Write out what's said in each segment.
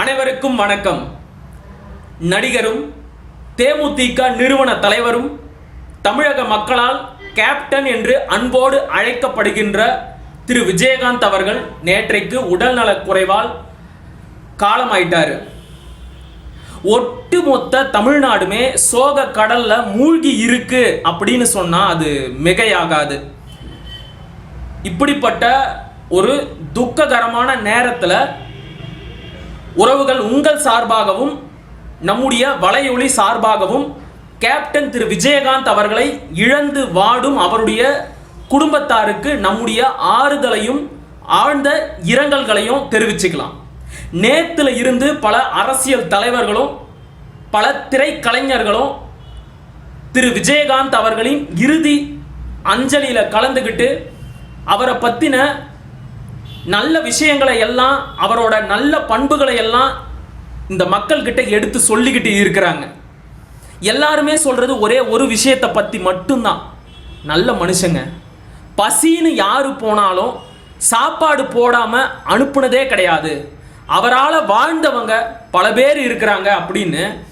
அனைவருக்கும் வணக்கம். நடிகரும் தேமுதிக நிறுவன தலைவரும் தமிழக மக்களால் கேப்டன் என்று அன்போடு அழைக்கப்படுகின்ற திரு விஜயகாந்த் அவர்கள் நேற்றைக்கு உடல்நலக் குறைவால் காலமாயிட்டார். ஒட்டுமொத்த தமிழ்நாடுமே சோக கடல்ல மூழ்கி இருக்கு அப்படின்னு சொன்னா அது மிகையாகாது. இப்படிப்பட்ட ஒரு துக்ககரமான நேரத்தில் உறவுகள் உங்கள் சார்பாகவும் நம்முடைய வலையொலி சார்பாகவும் கேப்டன் திரு விஜயகாந்த் அவர்களை இழந்து வாடும் அவருடைய குடும்பத்தாருக்கு நம்முடைய ஆறுதலையும் ஆழ்ந்த இரங்கல்களையும் தெரிவிச்சுக்கலாம். நேத்துல இருந்து பல அரசியல் தலைவர்களும் பல திரைக்கலைஞர்களும் திரு விஜயகாந்த் அவர்களின் இறுதி அஞ்சலியில் கலந்துக்கிட்டு அவரை பற்றின நல்ல விஷயங்களை எல்லாம் அவரோட நல்ல பண்புகளை எல்லாம் இந்த மக்கள்கிட்ட எடுத்து சொல்லிக்கிட்டு இருக்கிறாங்க. எல்லாருமே சொல்கிறது ஒரே ஒரு விஷயத்தை பற்றி மட்டும்தான். நல்ல மனுஷங்க. பசின்னு யார் போனாலும் சாப்பாடு போடாமல் அனுப்புனதே கிடையாது. அவரால் வாழ்ந்தவங்க பல பேர் இருக்கிறாங்க அப்படின்னு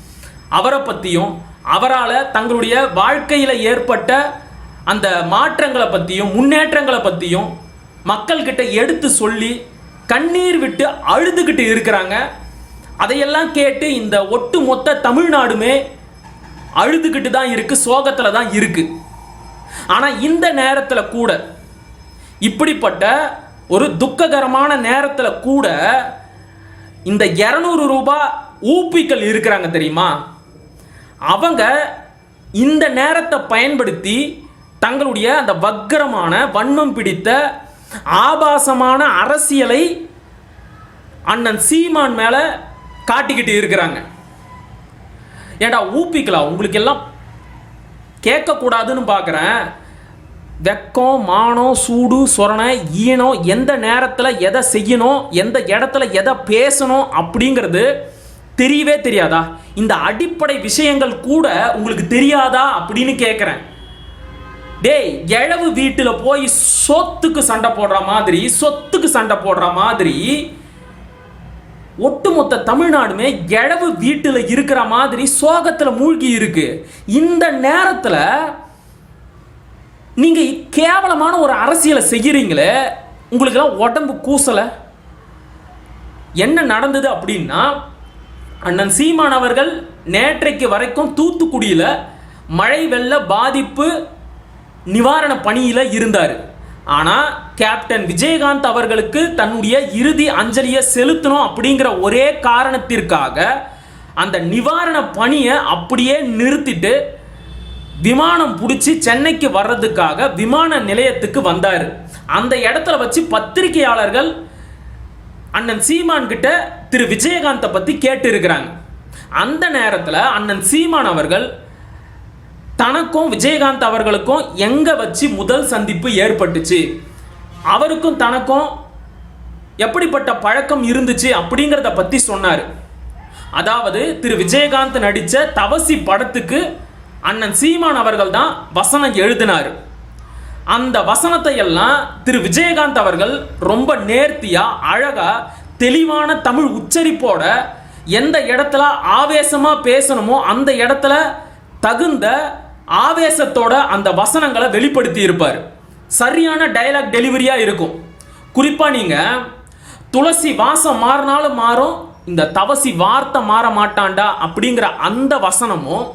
அவரை பற்றியும் அவரால் தங்களுடைய வாழ்க்கையில் ஏற்பட்ட அந்த மாற்றங்களை பற்றியும் முன்னேற்றங்களை பற்றியும் மக்கள்கிட்ட எடுத்து சொல்லி கண்ணீர் விட்டு அழுதுகிட்டு இருக்கிறாங்க. அதையெல்லாம் கேட்டு இந்த ஒட்டு மொத்த தமிழ்நாடுமே அழுதுகிட்டு தான் இருக்குது சோகத்தில் தான் இருக்குது ஆனால் இந்த நேரத்தில் கூட இப்படிப்பட்ட ஒரு துக்ககரமான நேரத்தில் கூட இந்த இரநூறு ரூபாய் ஊப்பிக்கள் இருக்கிறாங்க தெரியுமா? அவங்க இந்த நேரத்தை பயன்படுத்தி தங்களுடைய அந்த வக்கரமான வன்மம் பிடித்த ஆபாசமான அரசியலை அண்ணன் சீமான் மேலே காட்டிக்கிட்டு இருக்கிறாங்க. ஏடா ஊப்பிக்கலாம். உங்களுக்கு எல்லாம் கேட்கக்கூடாதுன்னு பார்க்குறேன் வெக்கம் மானம் சூடு சொரணை ஈனம் எந்த நேரத்தில் எதை செய்யணும் எந்த இடத்துல எதை பேசணும் அப்படிங்கிறது தெரியவே தெரியாதா? இந்த அடிப்படை விஷயங்கள் கூட உங்களுக்கு தெரியாதா அப்படின்னு கேட்குறேன் டேய் எழவு வீட்டில் போய் சொத்துக்கு சண்டை போடுற மாதிரி சொத்துக்கு சண்டை போடுற மாதிரி ஒட்டுமொத்த தமிழ்நாடுமே எழவு வீட்டில் இருக்கிற மாதிரி சோகத்தில் மூழ்கி இருக்கு. இந்த நேரத்தில் நீங்க கேவலமான ஒரு அரசியலை செய்கிறீங்களே உங்களுக்கெல்லாம் உடம்பு கூசலை. என்ன நடந்தது அப்படின்னா அண்ணன் சீமான் அவர்கள் நேற்றைக்கு வரைக்கும் தூத்துக்குடியில் மழை வெள்ள பாதிப்பு நிவாரண பணியில் இருந்தார். ஆனால் கேப்டன் விஜயகாந்த் அவர்களுக்கு தன்னுடைய இறுதி அஞ்சலியை செலுத்தணும் அப்படிங்கிற ஒரே காரணத்திற்காக அந்த நிவாரண பணியை அப்படியே நிறுத்திட்டு விமானம் பிடிச்சி சென்னைக்கு வர்றதுக்காக விமான நிலையத்துக்கு வந்தார். அந்த இடத்துல வச்சு பத்திரிகையாளர்கள் அண்ணன் சீமான் கிட்ட திரு விஜயகாந்தை பற்றி கேட்டு இருக்கிறாங்க அந்த நேரத்தில் அண்ணன் சீமான் அவர்கள் தனக்கும் விஜயகாந்த் அவர்களுக்கும் எங்க வச்சு முதல் சந்திப்பு ஏற்பட்டுச்சு? அவருக்கும் தனக்கும் எப்படிப்பட்ட பழக்கம் இருந்துச்சு அப்படிங்கிறத பத்தி சொன்னார். அதாவது திரு விஜயகாந்த் நடித்த தவசி படத்துக்கு அண்ணன் சீமான் அவர்கள் தான் வசனம் எழுதினார். அந்த வசனத்தை எல்லாம் திரு விஜயகாந்த் அவர்கள் ரொம்ப நேர்த்தியா அழகா தெளிவான தமிழ் உச்சரிப்போட எந்த இடத்துல ஆவேசமாக பேசணுமோ அந்த இடத்துல தகுந்த ஆவேசத்தோட அந்த வசனங்களை வெளிப்படுத்தி இருப்பார். சரியான டயலாக் டெலிவரியாக இருக்கும். குறிப்பாக நீங்கள் துளசி வாசம் மாறினாலும் மாறும் இந்த தவசி வார்த்தை மாற மாட்டான்டா அப்படிங்கிற அந்த வசனமும்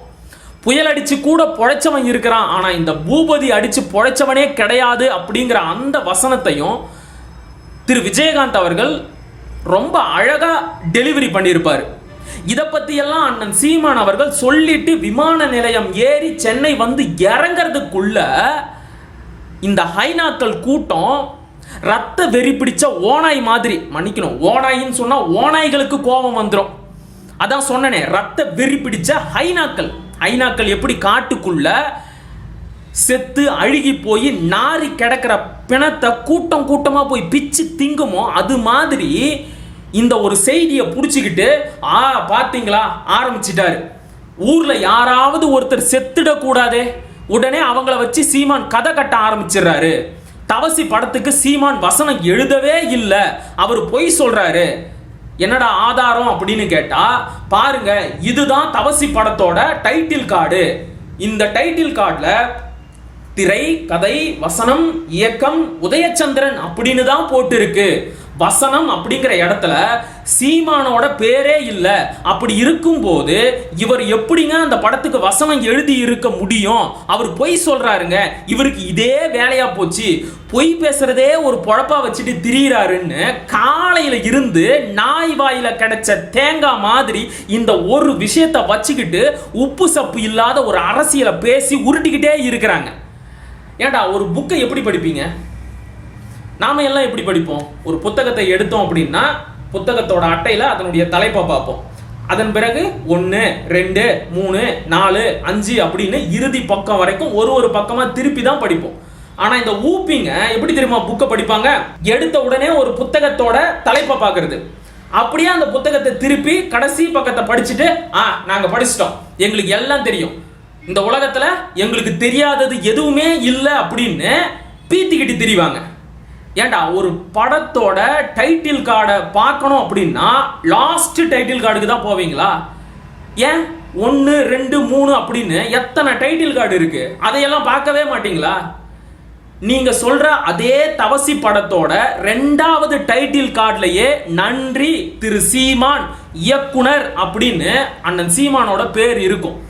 புயல் அடித்து கூட பொழைச்சவன் இருக்கிறான் ஆனால் இந்த பூபதி அடித்து பொழைச்சவனே கிடையாது அப்படிங்கிற அந்த வசனத்தையும் திரு. விஜயகாந்த் அவர்கள் ரொம்ப அழகாக டெலிவரி பண்ணியிருப்பார். இதை பற்றியெல்லாம் அண்ணன் சீமான் அவர்கள் சொல்லிட்டு விமான நிலையம் ஏறி சென்னை வந்து இறங்கிறதுக்குள்ள இந்த ஹைனாக்கள் கூட்டம் ரத்த வெறி பிடிச்ச ஓனாய் மாதிரி மன்னிக்கணும். ஓனாயின்னு சொன்னால் ஓனாய்களுக்கு கோபம் வந்துடும் அதான் சொன்னனே ரத்த வெறி பிடிச்ச ஹைனாக்கள். ஹைனாக்கள் எப்படி காட்டுக்குள்ள செத்து அழுகி போய் நாரி கிடக்கிற பிணத்தை கூட்டம் கூட்டமாக போய் பிச்சு திங்குமோ அது மாதிரி இந்த ஒரு செய்தியை பிடிச்சிக்கிட்டு ஆ பார்த்தீங்களா ஆரம்பிச்சிட்டாரு. ஊரில் யாராவது ஒருத்தர் செத்துடக்கூடாதே. உடனே அவங்கள வச்சு சீமான் கதை கட்ட ஆரம்பிச்சிடுறாரு. தவசி படத்துக்கு சீமான் வசனம் எழுதவே இல்லை. அவர் பொய் சொல்றாரு. என்னடா ஆதாரம்? அப்படின்னு கேட்டா பாருங்க இதுதான் தவசி படத்தோட டைட்டில் கார்டு. இந்த டைட்டில் கார்டில் திரை கதை வசனம் இயக்கம் உதயச்சந்திரன் அப்படின்னு தான் போட்டிருக்கு. வசனம் அப்படிங்கிற இடத்துல சீமானோட பேரே இல்லை. அப்படி இருக்கும்போது இவர் எப்படிங்க அந்த படத்துக்கு வசனம் எழுதி இருக்க முடியும்? அவர் பொய் சொல்றாருங்க. இவருக்கு இதே வேலையா போச்சு. பொய் பேசுறதே ஒரு பொழப்பா வச்சுட்டு திரியிறாருன்னு காலையில இருந்து நாய் வாயில கிடைச்ச தேங்காய் மாதிரி இந்த ஒரு விஷயத்தை வச்சுக்கிட்டு உப்பு சப்பு இல்லாத ஒரு அரசியலை பேசி உருட்டிக்கிட்டே இருக்கிறாங்க. ஏண்டா ஒரு புக்கை எப்படி படிப்பீங்க? நாம எல்லாம் எப்படி படிப்போம்? ஒரு புத்தகத்தை எடுத்தோம் அப்படின்னா புத்தகத்தோட அட்டையில் அதனுடைய தலைப்பை பார்ப்போம். அதன் பிறகு ஒன்று ரெண்டு மூணு நாலு அஞ்சு அப்படின்னு இறுதி பக்கம் வரைக்கும் ஒரு ஒரு பக்கமாக திருப்பி தான் படிப்போம். ஆனால் இந்த ஊப்பிங்க எப்படி தெரியுமா புக்கை படிப்பாங்க? எடுத்த உடனே ஒரு புத்தகத்தோட தலைப்பை பார்க்கறது. அப்படியே அந்த புத்தகத்தை திருப்பி கடைசி பக்கத்தை படிச்சுட்டு ஆ நாங்கள் படிச்சிட்டோம். எங்களுக்கு எல்லாம் தெரியும். இந்த உலகத்தில் எங்களுக்கு தெரியாதது எதுவுமே இல்லை அப்படின்னு பீத்திக்கிட்டு திரிவாங்க. ஏண்டா ஒரு படத்தோட டைட்டில் கார்டை பார்க்கணும் அப்படின்னா லாஸ்ட் டைட்டில் கார்டுக்கு தான் போவீங்களா? ஏன்? ஒன்று ரெண்டு மூணு அப்படின்னு எத்தனை டைட்டில் கார்டு இருக்கு? அதையெல்லாம் பார்க்கவே மாட்டீங்களா? நீங்க சொல்ற அதே தவசி படத்தோட ரெண்டாவது டைட்டில் கார்டுலயே நன்றி திரு சீமான் இயக்குனர் அப்படின்னு அண்ணன் சீமானோட பேர் இருக்கும்.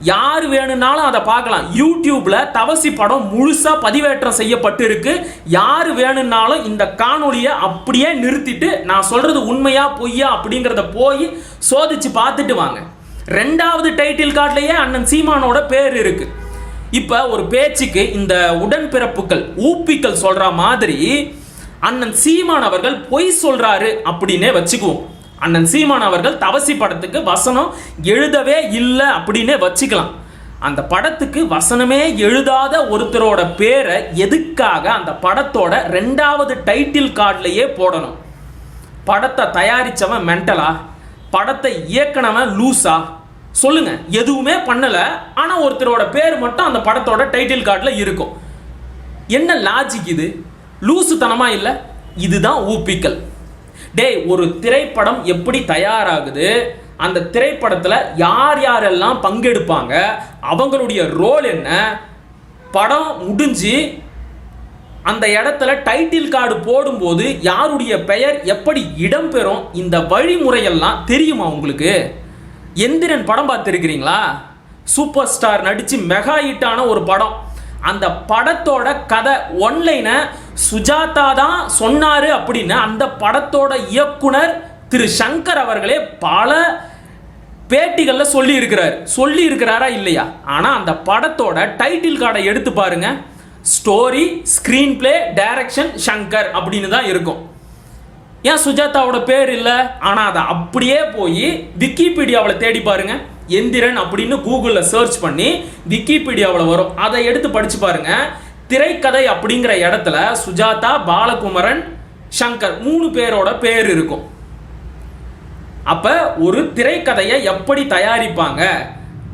யார் வேணும்னாலும் அதை பார்க்கலாம். யூடியூப்பில் தவசி படம் முழுசாக பதிவேற்றம் செய்யப்பட்டு இருக்கு யார் வேணும்னாலும் இந்த காணொலியை அப்படியே நிறுத்திட்டு நான் சொல்கிறது உண்மையா பொய்யா அப்படிங்கிறத போய் சோதிச்சு பார்த்துட்டு வாங்க. ரெண்டாவது டைட்டில் கார்ட்லேயே அண்ணன் சீமானோட பேர் இருக்கு. இப்போ ஒரு பேச்சுக்கு இந்த உடன்பிறப்புகள் ஊப்பிக்கள் சொல்கிற மாதிரி அண்ணன் சீமான் அவர்கள் பொய் சொல்கிறாரு அப்படின்னே வச்சுக்குவோம். அண்ணன் சீமான் அவர்கள் தவசி படத்துக்கு வசனம் எழுதவே இல்லை அப்படின்னே வச்சுக்கலாம். அந்த படத்துக்கு வசனமே எழுதாத ஒருத்தரோட பேரை எதுக்காக அந்த படத்தோட ரெண்டாவது டைட்டில் கார்டுலயே போடணும்? படத்தை தயாரித்தவன் மென்டலா படத்தை இயக்குனவன் லூஸா சொல்லுங்க. எதுவுமே பண்ணல. ஆனால் ஒருத்தரோட பேர் மட்டும் அந்த படத்தோட டைட்டில் கார்டில் இருக்கும். என்ன லாஜிக் இது? லூசுத்தனமா இல்லை? இதுதான் ஊப்பிக்கல். டேய் ஒரு திரைப்படம் எப்படி தயாராகுது? அந்த திரைப்படத்தில் யார் யாரெல்லாம் பங்கெடுப்பாங்க? அவங்களுடைய ரோல் என்ன? படம் முடிஞ்சு அந்த இடத்துல டைட்டில் கார்டு போடும்போது யாருடைய பெயர் எப்படி இடம்பெறும் இந்த வழிமுறையெல்லாம் தெரியுமா உங்களுக்கு? எந்திரன் படம் பார்த்துருக்கிறீங்களா? சூப்பர் ஸ்டார் நடித்து மெகா ஹிட்டான ஒரு படம். அந்த படத்தோட கதை ஒன்லைனை சுஜாதா தான் சொன்னார் அப்படின்னு அந்த படத்தோட இயக்குனர் திரு சங்கர் அவர்களே பல பேட்டிகளில் சொல்லி இருக்கிறார் சொல்லி இருக்கிறாரா இல்லையா? ஆனால் அந்த படத்தோட டைட்டில் கார்டை எடுத்து பாருங்க. Story screenplay direction Shankar அப்படின்னு தான் இருக்கும். ஏன் சுஜாதாவோட பேர் இல்லை? ஆனால் அதை அப்படியே போய் விக்கிபீடியாவில் தேடி பாருங்க. எந்திரன் அப்படின்னு கூகுளில் சர்ச் பண்ணி விக்கிபீடியாவில் வரும். அதை எடுத்து படித்து பாருங்கள் திரைக்கதை அப்படிங்கிற இடத்துல சுஜாதா பாலகுமரன் சங்கர் மூணு பேரோட பேர் இருக்கும். அப்போ ஒரு திரைக்கதையை எப்படி தயாரிப்பாங்க?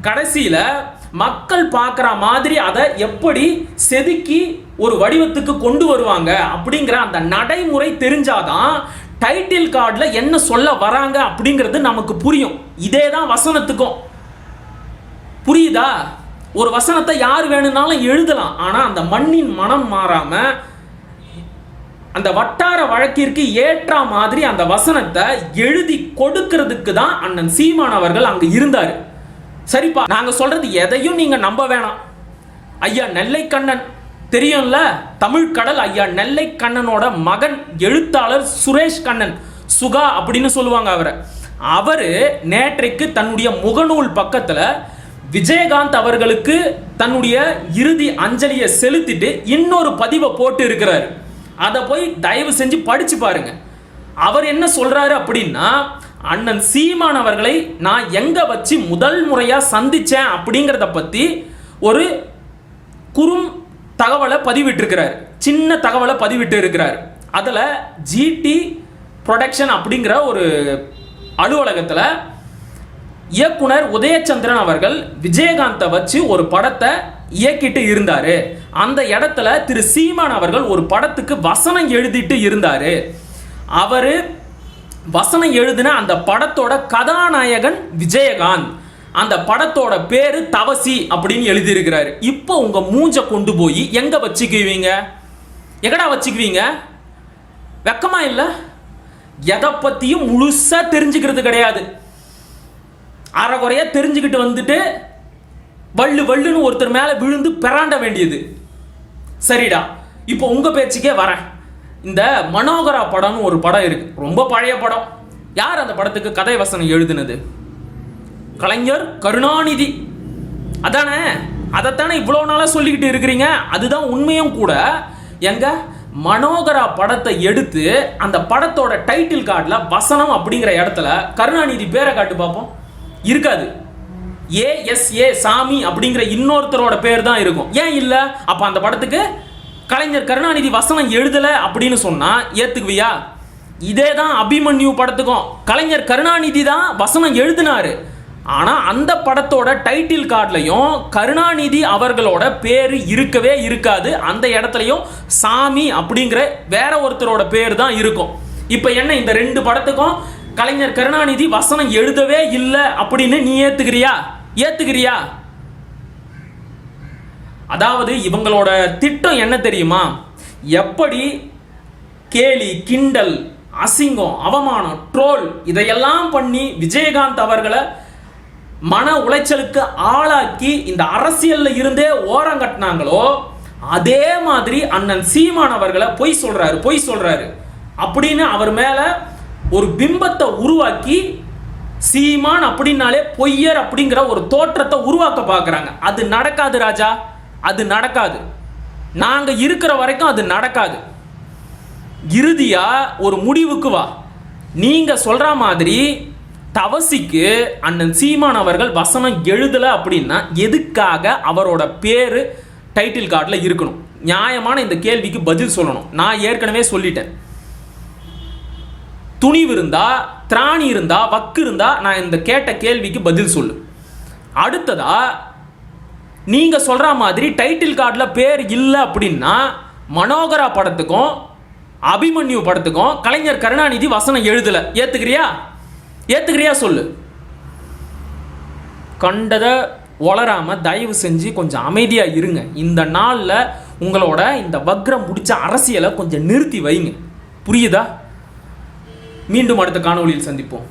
கடைசியில் மக்கள் பார்க்குற மாதிரி அதை எப்படி செதுக்கி ஒரு வடிவத்துக்கு கொண்டு வருவாங்க அப்படிங்கிற அந்த நடைமுறை தெரிஞ்சாதான் டைட்டில் கார்டில் என்ன சொல்ல வராங்க அப்படிங்கிறது நமக்கு புரியும். இதே தான் வசனத்துக்கும். புரியுதா? ஒரு வசனத்தை யார் வேணும்னாலும் எழுதலாம். ஆனால் அந்த மண்ணின் மனம் மாறாமல் அந்த வட்டார வழக்கிற்கு ஏற்ற மாதிரி அந்த வசனத்தை எழுதி கொடுக்கிறதுக்கு தான் அண்ணன் சீமான் அவர்கள் அங்கே இருந்தார். சரிப்பா நாங்கள் சொல்கிறது எதையும் நீங்கள் நம்ப வேணாம். ஐயா நெல்லை கண்ணன் தெரியும்ல? தமிழ் கடல் ஐயா நெல்லை கண்ணனோட மகன் எழுத்தாளர் சுரேஷ் கண்ணன் சுகா அப்படின்னு சொல்லுவாங்க அவரை. அவர் நேற்றைக்கு தன்னுடைய முகநூல் பக்கத்தில் விஜயகாந்த் அவர்களுக்கு தன்னுடைய இறுதி அஞ்சலியை செலுத்திட்டு இன்னொரு பதிவை போட்டு இருக்கிறாரு. அதை போய் தயவு செஞ்சு படிச்சு பாருங்க. அவர் என்ன சொல்றாரு அப்படின்னா அண்ணன் சீமான் அவர்களை நான் எங்க வச்சு முதல் முறையா சந்திச்சேன் அப்படிங்கிறத பத்தி ஒரு குறும் தகவலை பதிவிட்டிருக்கிறார். சின்ன தகவலை பதிவிட்டு இருக்கிறார் அதில் ஜிடி ப்ரொடக்ஷன் அப்படிங்கிற ஒரு அலுவலகத்தில் இயக்குனர் உதயச்சந்திரன் அவர்கள் விஜயகாந்தை வச்சு ஒரு படத்தை இயக்கிட்டு இருந்தார். அந்த இடத்துல திரு சீமான் அவர்கள் ஒரு படத்துக்கு வசனம் எழுதிட்டு இருந்தார். அவர் வசனம் எழுதின அந்த படத்தோட கதாநாயகன் விஜயகாந்த். அந்த படத்தோட பேரு தவசி அப்படின்னு எழுதியிருக்கிறாரு. இப்போ உங்கள் மூஞ்ச கொண்டு போய் எங்கே வச்சுக்குவீங்க? எங்கடா வச்சுக்குவீங்க? வெக்கமா இல்லை? எதை பற்றியும் முழுசாக தெரிஞ்சுக்கிறது கிடையாது. அறகுறையாக தெரிஞ்சுக்கிட்டு வந்துட்டு வள்ளு வள்ளுன்னு ஒருத்தர் மேலே விழுந்து பெறாண்ட வேண்டியது. சரிடா இப்போ உங்கள் பேச்சுக்கே வரேன். இந்த மனோகரா படம்னு ஒரு படம் இருக்குது ரொம்ப பழைய படம். யார் அந்த படத்துக்கு கதை வசனம் எழுதுனது? கலைஞர் கருணாநிதி. அதானே? அதைத்தானே இவ்வளோ நாளாக சொல்லிக்கிட்டு இருக்கிறீங்க? அதுதான் உண்மையும் கூட. எங்க? மனோகரா படத்தை எடுத்து அந்த படத்தோட டைட்டில் கார்டில் வசனம் அப்படிங்கிற இடத்துல கருணாநிதி பேரை காட்டு பார்ப்போம். இருக்காது. ஏஎஸ்ஏ சாமி அப்படிங்கிற இன்னொருத்தரோட பேர் தான் இருக்கும். ஏன் இல்லை? அப்போ அந்த படத்துக்கு கலைஞர் கருணாநிதி வசனம் எழுதலை அப்படின்னு சொன்னால் ஏற்றுக்குவியா இதே தான் அபிமன்யு படத்துக்கும். கலைஞர் கருணாநிதி தான் வசனம் எழுதினாரு. ஆனால் அந்த படத்தோட டைட்டில் கார்டுலையும் கருணாநிதி அவர்களோட பேர் இருக்கவே இருக்காது. அந்த இடத்துலையும் சாமி அப்படிங்கிற வேற ஒருத்தரோட பேர் தான் இருக்கும். இப்போ என்ன இந்த ரெண்டு படத்துக்கும் கலைஞர் கருணாநிதி வசனம் எழுதவே இல்லை அப்படின்னு நீ ஏத்துக்கிறியா? ஏத்துக்கிறியா? அதாவது இவங்களோட திட்டம் என்ன தெரியுமா? எப்படி கேலி கிண்டல் அசிங்கம் அவமானம் ட்ரோல் இதையெல்லாம் பண்ணி விஜயகாந்த் அவர்களை மன உளைச்சலுக்கு ஆளாக்கி இந்த அரசியல்ல இருந்தே ஓரங்கட்டினாங்களோ அதே மாதிரி அண்ணன் சீமான் அவர்களை பொய் சொல்றாரு பொய் சொல்றாரு. அப்படின்னு அவர் மேல ஒரு பிம்பத்தை உருவாக்கி சீமான் அப்படின்னாலே பொய்யர் அப்படிங்கிற ஒரு தோற்றத்தை உருவாக்க பார்க்குறாங்க. அது நடக்காது ராஜா. அது நடக்காது. நாங்கள் இருக்கிற வரைக்கும் அது நடக்காது. இறுதியாக ஒரு முடிவுக்கு வா. நீங்கள் சொல்கிற மாதிரி தவசிக்கு அண்ணன் சீமான் அவர்கள் வசனம் எழுதலை அப்படின்னா எதுக்காக அவரோட பேர் டைட்டில் கார்டில் இருக்கணும்? நியாயமான இந்த கேள்விக்கு பதில் சொல்லணும். நான் ஏற்கனவே சொல்லிட்டேன். துணிவு இருந்தா திராணி இருந்தா வக்கு இருந்தா நான் இந்த கேட்ட கேள்விக்கு பதில் சொல்லு. அடுத்ததா நீங்க சொல்ற மாதிரி டைட்டில் கார்டில் பேர் இல்லை அப்படின்னா மனோகரா படத்துக்கும் அபிமன்யு படத்துக்கும் கலைஞர் கருணாநிதி வசனம் எழுதல. ஏத்துக்கிறியா? ஏத்துக்கிறியா சொல்லு. கண்டதை வளராம தயவு செஞ்சு கொஞ்சம் அமைதியா இருங்க. இந்த நாளில் உங்களோட இந்த வக்ரம் முடிச்ச அரசியலை கொஞ்சம் நிறுத்தி வைங்க. புரியுதா? மீண்டும் அடுத்த காணொளியில் சந்திப்போம்.